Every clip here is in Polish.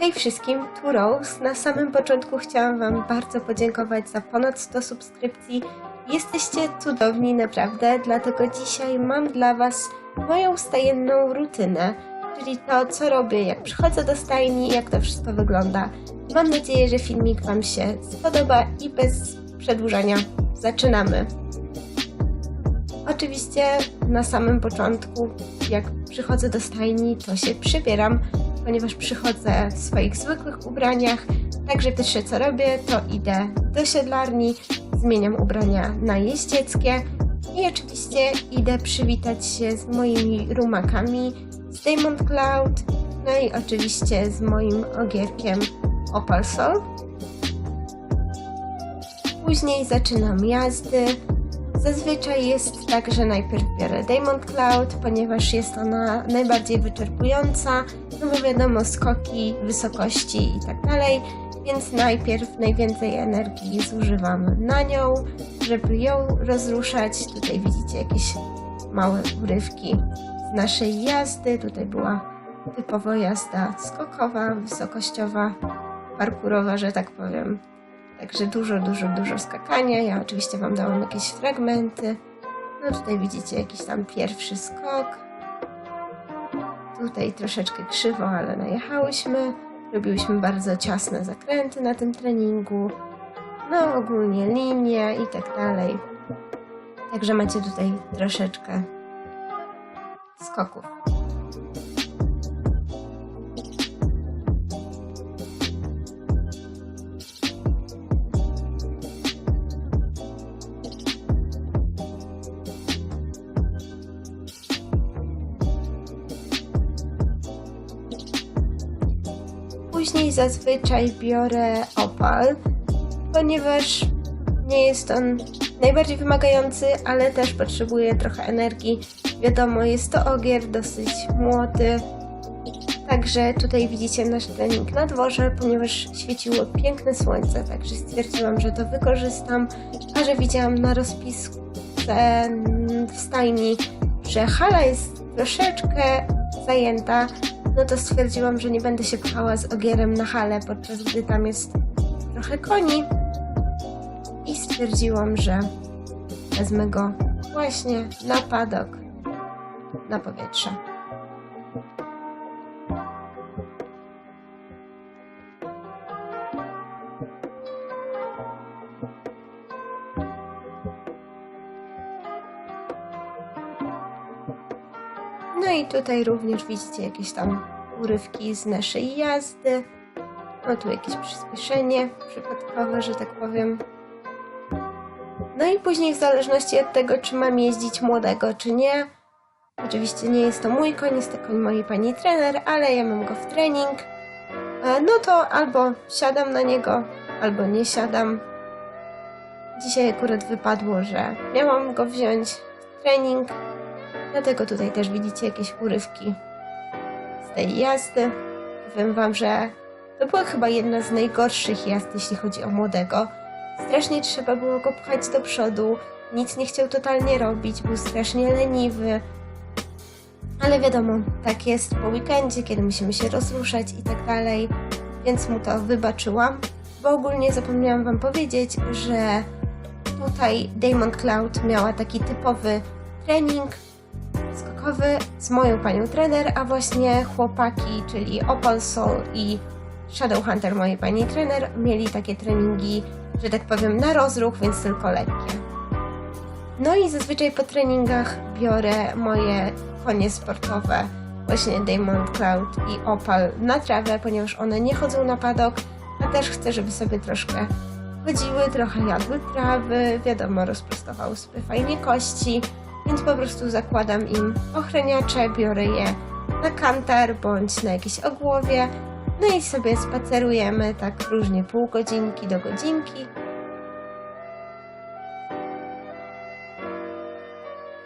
Hej wszystkim, tu Rose. Na samym początku chciałam Wam bardzo podziękować za ponad 100 subskrypcji. Jesteście cudowni, naprawdę, dlatego dzisiaj mam dla Was moją stajenną rutynę, czyli to, co robię, jak przychodzę do stajni, jak to wszystko wygląda. Mam nadzieję, że filmik Wam się spodoba i bez przedłużania zaczynamy. Oczywiście na samym początku, jak przychodzę do stajni, to się przybieram, ponieważ przychodzę w swoich zwykłych ubraniach. Także pierwsze co robię, to idę do siedlarni, zmieniam ubrania na jeździeckie i oczywiście idę przywitać się z moimi rumakami z Diamond Cloud, no i oczywiście z moim ogierkiem Opal Soul. Później zaczynam jazdy. Zazwyczaj jest tak, że najpierw biorę Diamond Cloud, ponieważ jest ona najbardziej wyczerpująca, no bo wiadomo, skoki, wysokości i tak dalej, więc najpierw najwięcej energii zużywam na nią, żeby ją rozruszać. Tutaj widzicie jakieś małe urywki z naszej jazdy. Tutaj była typowo jazda skokowa, wysokościowa, parkurowa, że tak powiem. Także dużo, dużo, dużo skakania. Ja oczywiście Wam dałam jakieś fragmenty. No tutaj widzicie jakiś tam pierwszy skok. Tutaj troszeczkę krzywo, ale najechałyśmy. Robiłyśmy bardzo ciasne zakręty na tym treningu. No ogólnie linie i tak dalej. Także macie tutaj troszeczkę skoków. Później zazwyczaj biorę opal, ponieważ nie jest on najbardziej wymagający, ale też potrzebuje trochę energii. Wiadomo, jest to ogier dosyć młody. Także tutaj widzicie nasz trening na dworze, ponieważ świeciło piękne słońce, także stwierdziłam, że to wykorzystam. A że widziałam na rozpisce w stajni, że hala jest troszeczkę zajęta, no to stwierdziłam, że nie będę się pchała z ogierem na halę, podczas gdy tam jest trochę koni. I stwierdziłam, że wezmę go właśnie na padok, na powietrze. No i tutaj również widzicie jakieś tam urywki z naszej jazdy. No tu jakieś przyspieszenie przypadkowe, że tak powiem. No i później w zależności od tego, czy mam jeździć młodego, czy nie. Oczywiście nie jest to mój koń, jest to koń mojej pani trener, ale ja mam go w trening. E, No to albo siadam na niego, albo nie siadam. Dzisiaj akurat wypadło, że miałam go wziąć w trening, Dlatego tutaj też widzicie jakieś urywki z tej jazdy. Powiem wam, że to była chyba jedna z najgorszych jazd, jeśli chodzi o młodego. Strasznie trzeba było go pchać do przodu, nic nie chciał totalnie robić, był strasznie leniwy. Ale wiadomo, tak jest po weekendzie, kiedy musimy się rozruszać i tak dalej, więc mu to wybaczyłam. Bo ogólnie zapomniałam wam powiedzieć, że tutaj Diamond Cloud miała taki typowy trening, z moją panią trener, a właśnie chłopaki, czyli Opal Soul i Shadow Hunter, mojej pani trener, mieli takie treningi, że tak powiem, na rozruch, więc tylko lekkie. No i zazwyczaj po treningach biorę moje konie sportowe, właśnie Diamond Cloud i Opal na trawę, ponieważ one nie chodzą na padok, a też chcę, żeby sobie troszkę chodziły, trochę jadły trawy, wiadomo, rozprostowały sobie fajnie kości, więc po prostu zakładam im ochraniacze, biorę je na kantar bądź na jakieś ogłowie, no i sobie spacerujemy tak różnie pół godzinki do godzinki.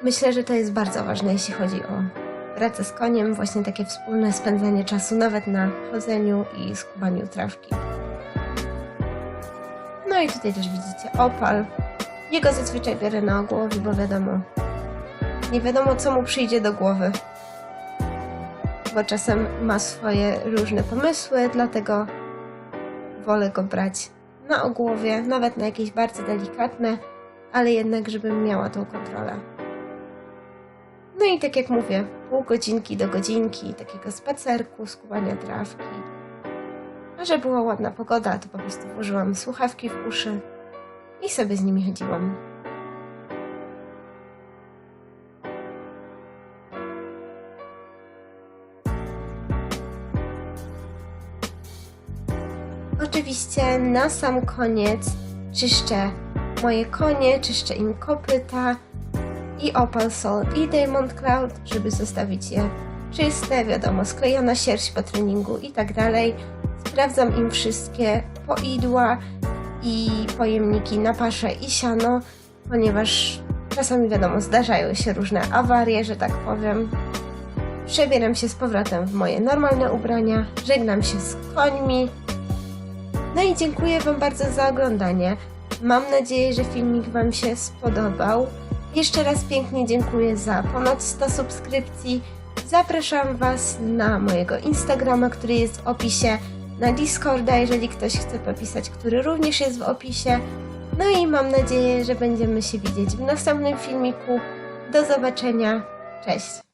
Myślę, że to jest bardzo ważne, jeśli chodzi o pracę z koniem, właśnie takie wspólne spędzanie czasu, nawet na chodzeniu i skubaniu trawki. No i tutaj też widzicie opal. Jego zazwyczaj biorę na ogłowie, bo wiadomo, nie wiadomo co mu przyjdzie do głowy. bo czasem ma swoje różne pomysły, dlatego wolę go brać na ogłowie, nawet na jakieś bardzo delikatne, ale jednak, żebym miała tą kontrolę. No i tak jak mówię, pół godzinki do godzinki takiego spacerku, skubania trawki. A że była ładna pogoda, to po prostu włożyłam słuchawki w uszy i sobie z nimi chodziłam. Oczywiście na sam koniec czyszczę moje konie, czyszczę im kopyta i Opal Soul i Diamond Cloud, żeby zostawić je czyste, wiadomo, sklejona sierść po treningu i tak dalej. Sprawdzam im wszystkie poidła i pojemniki na paszę i siano, ponieważ czasami wiadomo, zdarzają się różne awarie, że tak powiem. Przebieram się z powrotem w moje normalne ubrania, żegnam się z końmi. I dziękuję Wam bardzo za oglądanie. Mam nadzieję, że filmik Wam się spodobał. Jeszcze raz pięknie dziękuję za ponad 100 subskrypcji. Zapraszam Was na mojego Instagrama, który jest w opisie, na Discorda, jeżeli ktoś chce popisać, który również jest w opisie. No i mam nadzieję, że będziemy się widzieć w następnym filmiku. Do zobaczenia. Cześć!